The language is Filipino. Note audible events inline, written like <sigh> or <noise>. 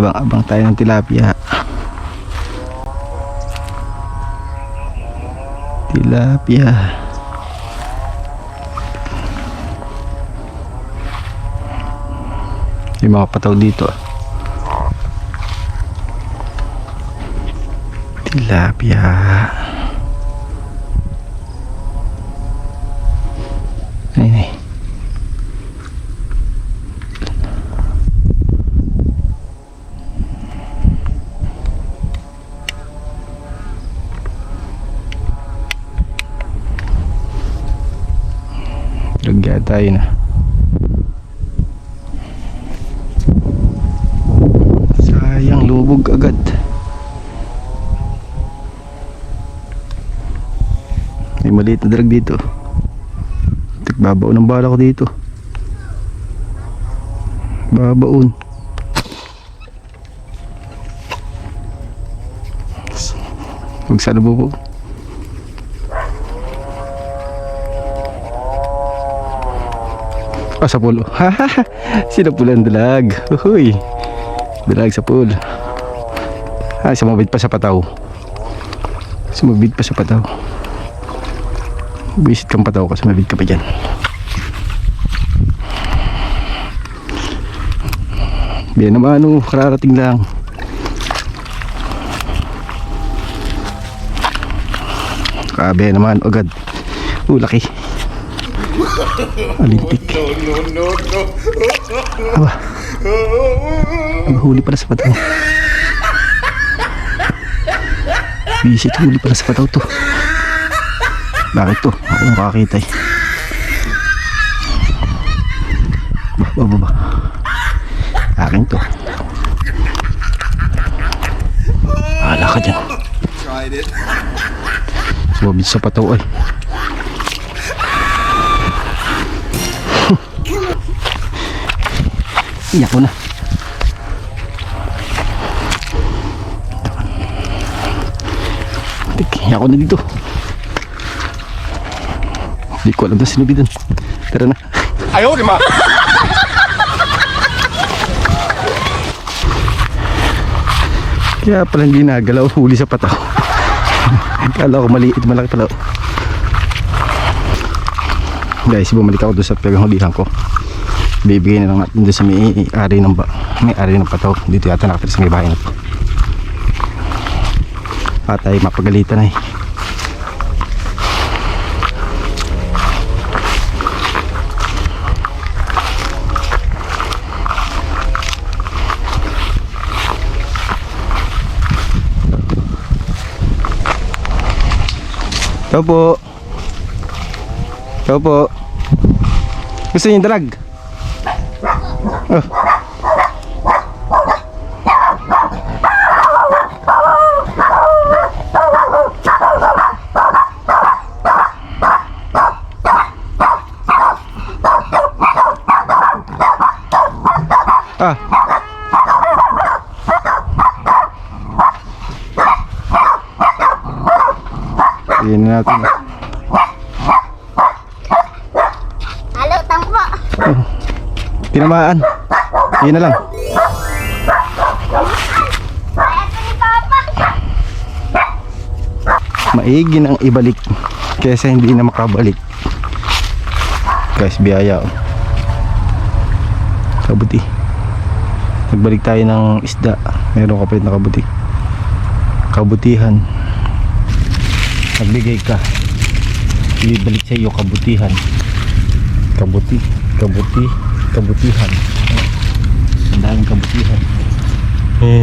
Abang-abang tayo ng tilapia. Tilapia. May mga pataw dito. ah. Tilapia. Lagyan tayo na. Sayang lubog agad. May maliit na drag dito. Tikbabaon ng bala ko dito. Babaon. Huwag sana bubo. Ah, sa pulo. <laughs> Sino pulang dalag? Uy. Dalag sa pool. Ah, sumabit pa sa pataw. Sumabit pa sa pataw. Visit kang pataw ka, sumabit ka pa dyan. Bien naman, ano, kararating lang. Kabe naman, agad. Oh, laki. Alintik. No, no, no. Aba. Nahuli pala sa pataw. Visit, huli pala sa pataw to. Bakit to? Ako nakakita eh. Ba, ba. Akin to. Ala ka dyan. Tried it. Sumabit sa pataw ay. Iyak ko na. Tik, ko na dito. Hindi ko alam na sinubidan. Tara na. Ayaw, lima! Kaya pala hindi nagalaw. Huli sa pataw. Kala ko maliit. Malaki pala. Guys, bumalik ako doon sa paghahulihan ko. Bibigay na lang natin doon sa may-ari ng ba may-ari ng pataw. Dito yata sa may bahay na to. Patay, mapagalitan na eh. Ito po. Ito po. Gusto niyo dalag? Ah. Na natin. Tinamaan. Yun na lang. Maigi nang ibalik kesa hindi na makabalik. Guys, biyaya. oh. Kabuti. Nagbalik tayo ng isda. Meron ka pa rin na kabuti. Kabutihan. Nagbigay ka. Ibibalik sa iyo kabutihan. Kabuti. Kabuti. กัมพูชีหันได้เป็นกัมพูชีหันนี่